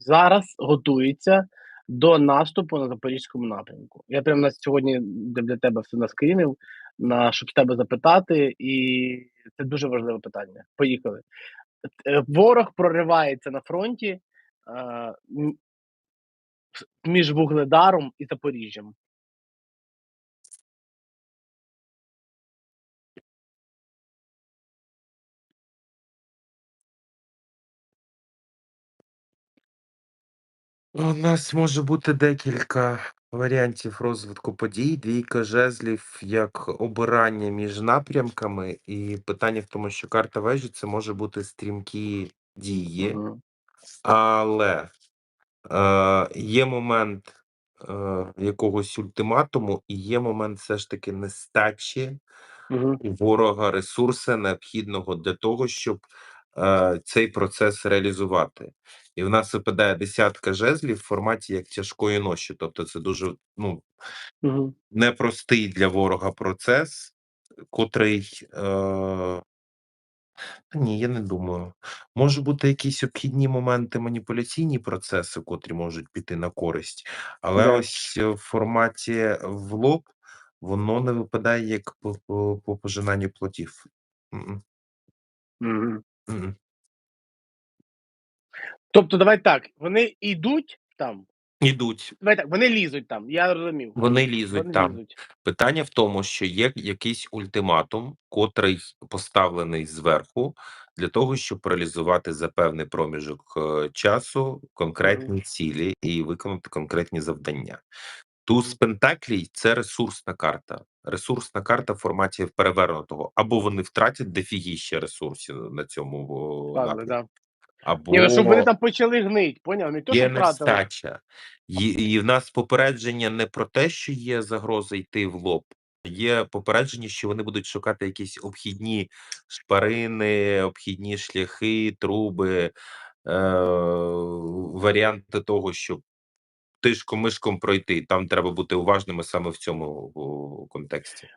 зараз готується до наступу на запорізькому напрямку. Я прям на сьогодні для тебе все наскрінив, на щоб тебе запитати, і це дуже важливе питання. Поїхали. Е, ворог проривається на фронті, е, між Вугледаром і Запоріжжям. У нас може бути декілька варіантів розвитку подій. Двійка жезлів як обирання між напрямками, і питання в тому, що карта вежі це може бути стрімкі дії, Мгм. але, е, є момент, е, якогось ультиматуму і є момент все ж таки нестачі Мгм. у ворога ресурсу необхідного для того, щоб, е, цей процес реалізувати. І в нас випадає десятка жезлів в форматі як тяжкої ноші. Тобто це дуже, ну непростий для ворога процес, котрий, е ні, я не думаю. Може бути якісь обхідні моменти, маніпуляційні процеси, котрі можуть піти на користь, але Да. ось в форматі в лоб воно не випадає як по по по пожинанню. М-м. Мгм. М-м. Тобто давай так, вони ідуть там? Ідуть. Давай так, вони лізуть там, я зрозумів. Вони лізуть Вони там. лізуть. Питання в тому, що є якийсь ультиматум, котрий поставлений зверху для того, щоб реалізувати за певний проміжок, е, часу конкретні цілі і виконати конкретні завдання. Туз пентаклів це ресурсна карта. Ресурсна карта в форматі перевернутого. Або вони втратять дофігіща ресурсів на цьому о Падли, да. Ні, ну щоб вони там почали гнить, поняв? Не то, є втратили. нестача. І і в нас попередження не про те, що є загроза йти в лоб, є попередження, що вони будуть шукати якісь обхідні шпарини, обхідні шляхи, труби, е, варіанти того, щоб тишком-нишком пройти. Там треба бути уважними саме в цьому о контексті.